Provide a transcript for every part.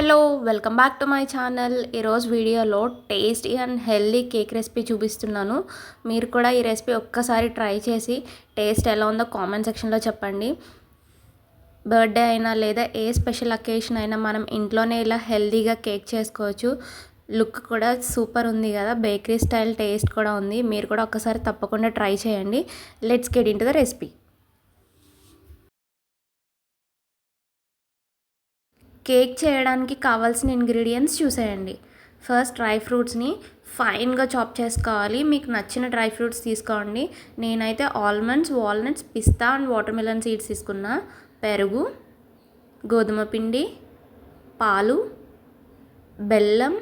Hello welcome back to my channel. ఈరోజు వీడియోలో tasty and healthy cake recipe చూపిస్తున్నాను. మీరు కూడా ఈ రెసిపీ ఒక్కసారి ట్రై చేసి టేస్ట్ ఎలా ఉందో కామెంట్ సెక్షన్లో చెప్పండి. బర్త్డే అయినా లేదా ఏ స్పెషల్ అకేషన్ అయినా మనం ఇంట్లోనే ఇలా హెల్దీగా కేక్ చేసుకోవచ్చు. లుక్ కూడా సూపర్ ఉంది కదా బేకరీ స్టైల్ టేస్ట్ కూడా ఉంది. మీరు కూడా ఒక్కసారి తప్పకుండా ట్రై చేయండి. Let's get into the recipe. Cake చేయడానికి కావాల్సిన ఇంగ్రీడియంట్స్ చూసేయండి. ఫస్ట్ డ్రై ఫ్రూట్స్ని ఫైన్గా చాప్ చేసుకోవాలి. మీకు నచ్చిన డ్రై ఫ్రూట్స్ తీసుకోండి. నేనైతే almonds walnuts pista and watermelon seeds తీసుకున్నా. పెరుగు గోధుమ పిండి పాలు బెల్లం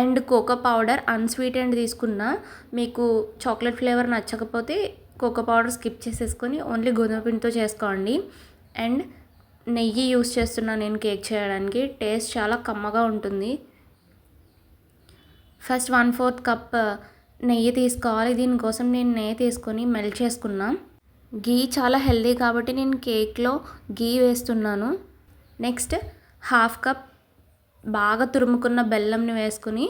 అండ్ కోకో పౌడర్ అన్స్వీటెండ్ తీసుకున్నా. మీకు చాక్లెట్ ఫ్లేవర్ నచ్చకపోతే కోకో పౌడర్ స్కిప్ చేసేసుకొని ఓన్లీ గోధుమ పిండితో చేసుకోండి. అండ్ నెయ్యి యూస్ చేస్తున్నాను నేను కేక్ చేయడానికి టేస్ట్ చాలా కమ్మగా ఉంటుంది. ఫస్ట్ వన్ ఫోర్త్ కప్ నెయ్యి తీసుకోవాలి. దీనికోసం నేను నెయ్యి తీసుకొని మెల్ట్ చేసుకున్నా. గీ చాలా హెల్దీ కాబట్టి నేను కేక్లో గీ వేస్తున్నాను. నెక్స్ట్ హాఫ్ కప్ బాగా తురుముకున్న బెల్లంని వేసుకుని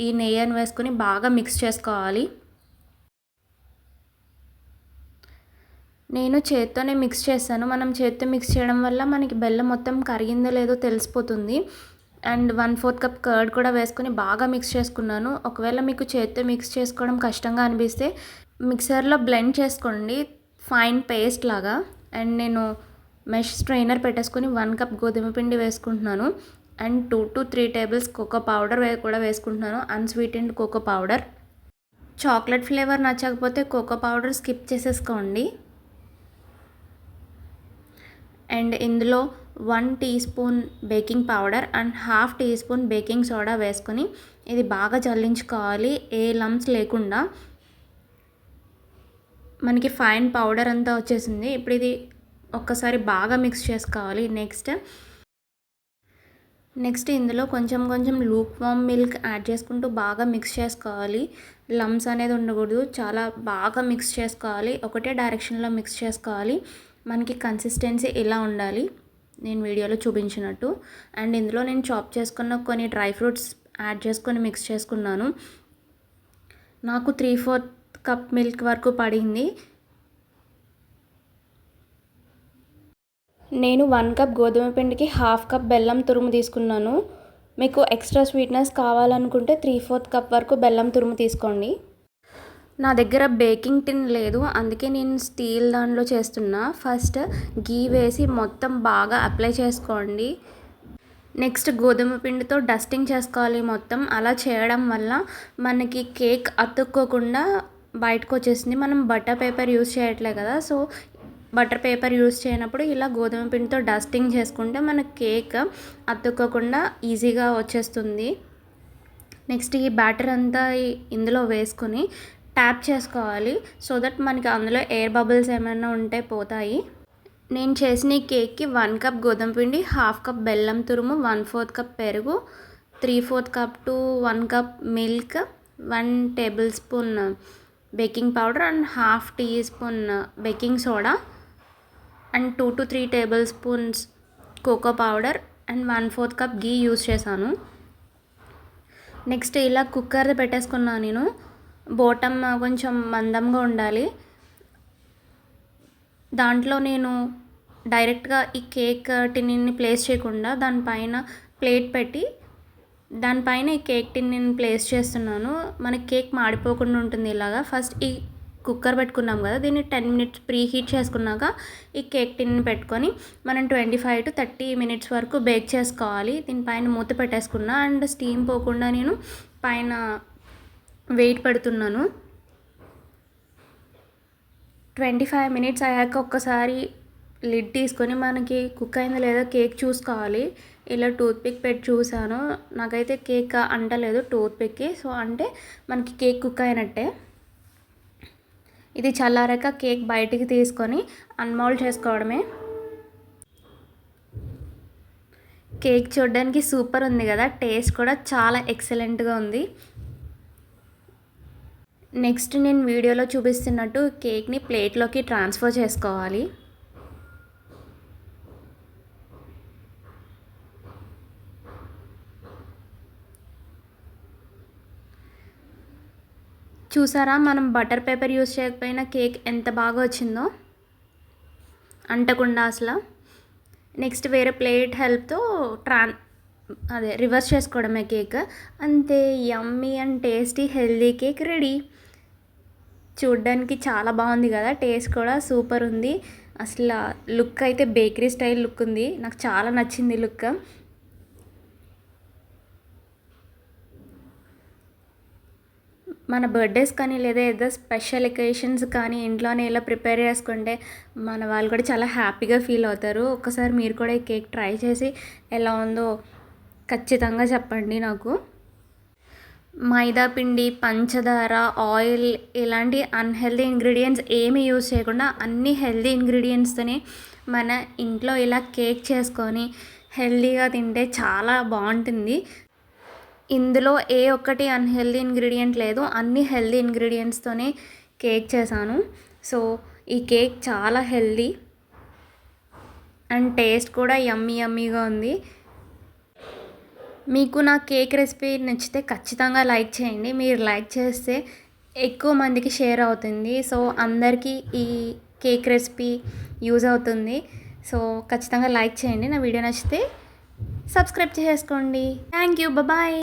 ఈ నెయ్యిని వేసుకుని బాగా మిక్స్ చేసుకోవాలి. నేను చేత్తోనే మిక్స్ చేస్తాను మనం చేత్తో మిక్స్ చేయడం వల్ల మనకి బెల్లం మొత్తం కరిగిందో లేదో తెలిసిపోతుంది. And one fourth cup curd కూడా వేసుకొని బాగా మిక్స్ చేసుకున్నాను. ఒకవేళ మీకు చేత్తో మిక్స్ చేసుకోవడం కష్టంగా అనిపిస్తే మిక్సర్లో బ్లెండ్ చేసుకోండి. ఫైన్ పేస్ట్ లాగా. అండ్ నేను మెష్ స్ట్రైనర్ పెట్టేసుకొని వన్ కప్ గోధుమ పిండి వేసుకుంటున్నాను. And two to three tables cocoa powder కూడా వేసుకుంటున్నాను. Unsweetened cocoa powder. Chocolate flavour నచ్చకపోతే కోకో పౌడర్ స్కిప్ చేసేసుకోండి. అండ్ ఇందులో one teaspoon baking powder and half teaspoon baking soda వేసుకొని ఇది బాగా చల్లించుకోవాలి. ఏ లమ్స్ లేకుండా. మనకి ఫైన్ పౌడర్ అంతా వచ్చేసింది. ఇప్పుడు ఇది ఒక్కసారి బాగా మిక్స్ చేసుకోవాలి. నెక్స్ట్. నెక్స్ట్ ఇందులో కొంచెం కొంచెం లూక్ వామ్ మిల్క్ యాడ్ చేసుకుంటూ బాగా మిక్స్ చేసుకోవాలి. లమ్స్ అనేది ఉండకూడదు. చాలా బాగా మిక్స్ చేసుకోవాలి. ఒకటే డైరెక్షన్లో మిక్స్ చేసుకోవాలి. మనకి కన్సిస్టెన్సీ ఇలా ఉండాలి? నేను వీడియోలో చూపించినట్టు. అండ్ ఇందులో నేను చాప్ చేసుకున్న కొన్ని డ్రై ఫ్రూట్స్ యాడ్ చేసుకొని మిక్స్ చేసుకున్నాను. నాకు త్రీ ఫోర్త్ కప్ మిల్క్ వరకు పడింది. నేను వన్ కప్ గోధుమ పిండికి హాఫ్ కప్ బెల్లం తురుము తీసుకున్నాను. మీకు ఎక్స్ట్రా స్వీట్నెస్ కావాలనుకుంటే త్రీ ఫోర్త్ కప్ వరకు బెల్లం తురుము తీసుకోండి. నా దగ్గర బేకింగ్ టిన్ లేదు. అందుకే నేను స్టీల్ దానిలో చేస్తున్నా. ఫస్ట్ గీ వేసి మొత్తం బాగా అప్లై చేసుకోండి. నెక్స్ట్ గోధుమ పిండితో డస్టింగ్ చేసుకోవాలి మొత్తం. అలా చేయడం వల్ల మనకి కేక్ అతుక్కోకుండా బయటకు వచ్చేసింది. మనం బటర్ పేపర్ యూస్ చేయట్లే కదా. సో బటర్ పేపర్ యూస్ చేయనప్పుడు ఇలా గోధుమ పిండితో డస్టింగ్ చేసుకుంటే మన కేక్ అతుక్కోకుండా ఈజీగా వచ్చేస్తుంది. నెక్స్ట్ ఈ బ్యాటర్ అంతా ఇందులో వేసుకొని ట్యాప్ చేసుకోవాలి సో దట్ మనకి అందులో ఎయిర్ బబుల్స్ ఏమైనా ఉంటే పోతాయి. నేను చేసిన ఈ కేక్కి వన్ కప్ గోధుమ పిండి హాఫ్ కప్ బెల్లం తురుము వన్ ఫోర్త్ కప్ పెరుగు three fourth cup to one cup milk one tablespoon baking powder and half teaspoon baking soda and two to three tablespoons cocoa powder and one fourth cup ghee use చేశాను. Next ఇలా cooker పెట్టేసుకున్నాను నేను. Bottom కొంచెం మందంగా ఉండాలి. దాంట్లో నేను డైరెక్ట్గా ఈ కేక్ టిన్ని ప్లేస్ చేయకుండా దానిపైన ప్లేట్ పెట్టి దానిపైన ఈ కేక్ టిన్ని ప్లేస్ చేస్తున్నాను. మన కేక్ మాడిపోకుండా ఉంటుంది ఇలాగా. ఫస్ట్ ఈ కుక్కర్ పెట్టుకున్నాం కదా దీన్ని టెన్ మినిట్స్ ప్రీ హీట్ చేసుకున్నాక ఈ కేక్ టిన్ని పెట్టుకొని మనం twenty five to thirty minutes వరకు బేక్ చేసుకోవాలి. దీనిపైన మూత పెట్టేసుకున్నా అండ్ స్టీమ్ పోకుండా నేను పైన వెయిట్ పెడుతున్నాను. ట్వంటీ ఫైవ్ మినిట్స్ అయ్యాక ఒక్కసారి లిడ్ తీసుకొని మనకి కుక్ అయిందో లేదో కేక్ చూసుకోవాలి. ఇలా టూత్పిక్ పెట్టి చూసాను నాకైతే కేక్ అంటలేదు టూత్పిక్కి సో అంటే మనకి కేక్ కుక్ అయినట్టే. ఇది చల్లారాక కేక్ బయటికి తీసుకొని అన్మౌల్డ్ చేసుకోవడమే. కేక్ చూడడానికి సూపర్ ఉంది కదా. టేస్ట్ కూడా చాలా ఎక్సలెంట్గా ఉంది. నెక్స్ట్ నేను వీడియోలో చూపిస్తున్నట్టు కేక్ని ప్లేట్లోకి ట్రాన్స్ఫర్ చేసుకోవాలి. చూసారా మనం బటర్ పేపర్ యూస్ చేయకపోయినా కేక్ ఎంత బాగా వచ్చిందో? అంటకుండా అసలు. నెక్స్ట్ వేరే ప్లేట్ హెల్ప్తో ట్రాన్ అదే రివర్స్ చేసుకోవడమే కేక్. అంతే yummy and tasty healthy cake ready. చూడ్డానికి చాలా బాగుంది కదా టేస్ట్ కూడా సూపర్ ఉంది. అసలు లుక్ అయితే బేకరీ స్టైల్ లుక్ ఉంది. నాకు చాలా నచ్చింది లుక్. మన బర్త్డేస్ కానీ లేదా ఏదో స్పెషల్ ఎకేషన్స్ కానీ ఇంట్లోనే ఇలా ప్రిపేర్ చేసుకుంటే మన వాళ్ళు కూడా చాలా హ్యాపీగా ఫీల్ అవుతారు. ఒక్కసారి మీరు కూడా ఈ కేక్ ట్రై చేసి ఎలా ఉందో ఖచ్చితంగా చెప్పండి నాకు. మైదాపిండి పంచదార ఆయిల్ ఇలాంటి అన్హెల్దీ ఇంగ్రీడియంట్స్ ఏమి యూజ్ చేయకుండా అన్ని హెల్దీ ఇంగ్రీడియంట్స్తోనే మన ఇంట్లో ఇలా కేక్ చేసుకొని హెల్దీగా తింటే చాలా బాగుంటుంది. ఇందులో ఏ ఒక్కటి అన్హెల్దీ ఇంగ్రీడియంట్ లేదు. అన్ని హెల్దీ ఇంగ్రీడియంట్స్తోనే కేక్ చేశాను. సో ఈ కేక్ చాలా హెల్దీ అండ్ టేస్ట్ కూడా యమ్మీ యమ్మీగా ఉంది. మీకు నా కేక్ రెసిపీ నచ్చితే ఖచ్చితంగా లైక్ చేయండి. మీరు లైక్ చేస్తే ఎక్కువ మందికి షేర్ అవుతుంది. సో అందరికీ ఈ కేక్ రెసిపీ యూజ్ అవుతుంది. సో ఖచ్చితంగా లైక్ చేయండి. నా వీడియో నచ్చితే సబ్స్క్రైబ్ చేసుకోండి. Thank you. బాయ్